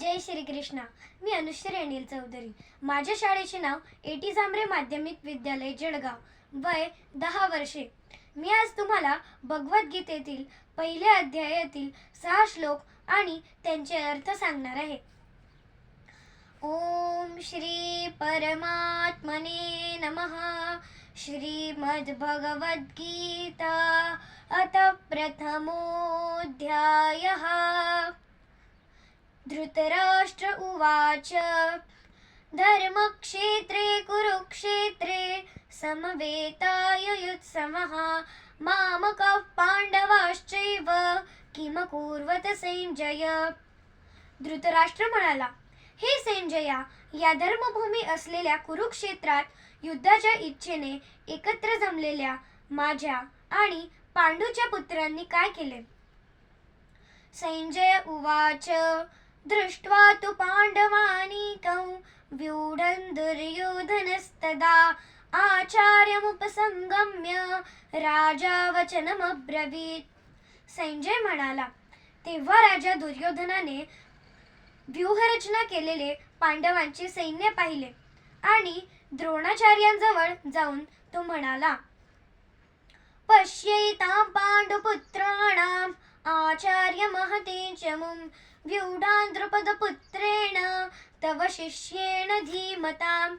जय श्री कृष्णा मी अनुश्री अनिल चौधरी. माझ्या शाळेचे नाव एटी झांबरे माध्यमिक विद्यालय जळगाव. वय दहा वर्षे. मी आज तुम्हाला भगवद्गीतेतील पहिल्या अध्यायातील सहा श्लोक आणि त्यांचे अर्थ सांगणार आहे. ओम श्री परमात्मने नमः. श्रीमद्भगवद्गीता अथ प्रथमोऽध्यायः. धृतराष्ट्र उवाच। धर्मक्षेत्रे कुरुक्षेत्रे समवेतायुत्समः मामकः पाण्डवाश्चैव किमकुर्वत संजय? धृतराष्ट्र म्हणाला हे संजया या धर्मभूमी असलेल्या कुरुक्षेत्रात युद्धाच्या इच्छेने एकत्र जमलेल्या माझ्या आणि पांडूच्या पुत्रांनी काय केले? संजय उवाच दृष्ट्वा तु पाण्डवानीकं व्यूढं दुर्योधनस्तदा आचार्यमुपसंगम्य राजा वचनमब्रवीत संजय म्हणाला तेव्हा राजा दुर्योधनाने व्यूहरचना केलेले पांडवांचे सैन्य पाहिले आणि द्रोणाचार्यांजवळ जाऊन तो म्हणाला पश्यैतां पाण्डुपुत्राणाम् आचार्य महते च मुं व्यूढान् द्रुपदपुत्रेण तव शिष्येण धीमताम्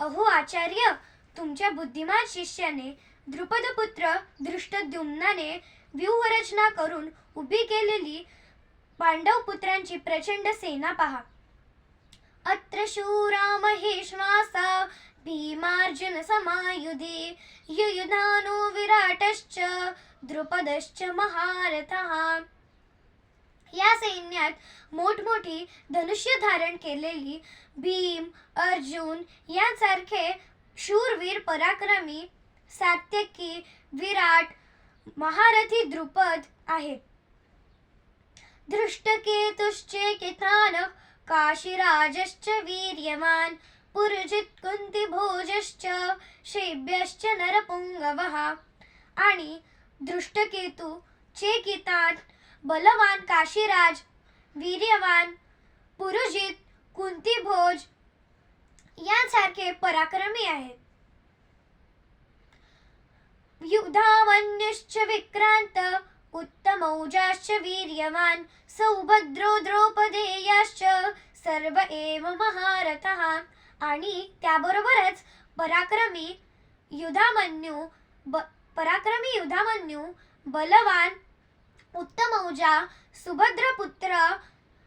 अहो आचार्य तुमच्या बुद्धिमान शिष्याने द्रुपदपुत्र दृष्टद्युम्नाने व्यूहरचना करून उभी केलेली पांडव पुत्रांची प्रचंड सेना पहा। अत्र शूरा महेश्वासा भीमार्जुन समायुधे युयुधानो विराटश्च द्रुपदश्च महारथः। या सैन्यात मोठमोठी धनुष्य धारण केलेली भीम अर्जुन यांसारखे शूरवीर पराक्रमी सात्यकी विराट महारथी द्रुपद आहेत. धृष्टकेतुश्चेकितानः काशीराजश्च वीर्यवान् पुरजित कुंती भोजश्च शेभ्यश्च नरपुंगवः आणि दृष्टकेतू चेकितान बलवान काशीराज वीर्यवान पुरुजित कुंतीभोज यांसारखे पराक्रमी आहेत। युधावन्यश्च विक्रांत उत्तमौजाश्च वीर्यवान सौभद्रो द्रौपदेयाश्च सर्व एव महारथः। आणि त्याबरोबरच पराक्रमी युधामन्यू ब पराक्रमी युधामन्यू बलवान उत्तमौजा सुभद्रपुत्र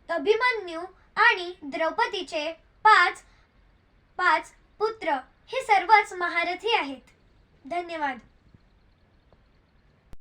अभिमन्यू आणि द्रौपदीचे पाच पाच पुत्र हे सर्वच महारथी आहेत. धन्यवाद.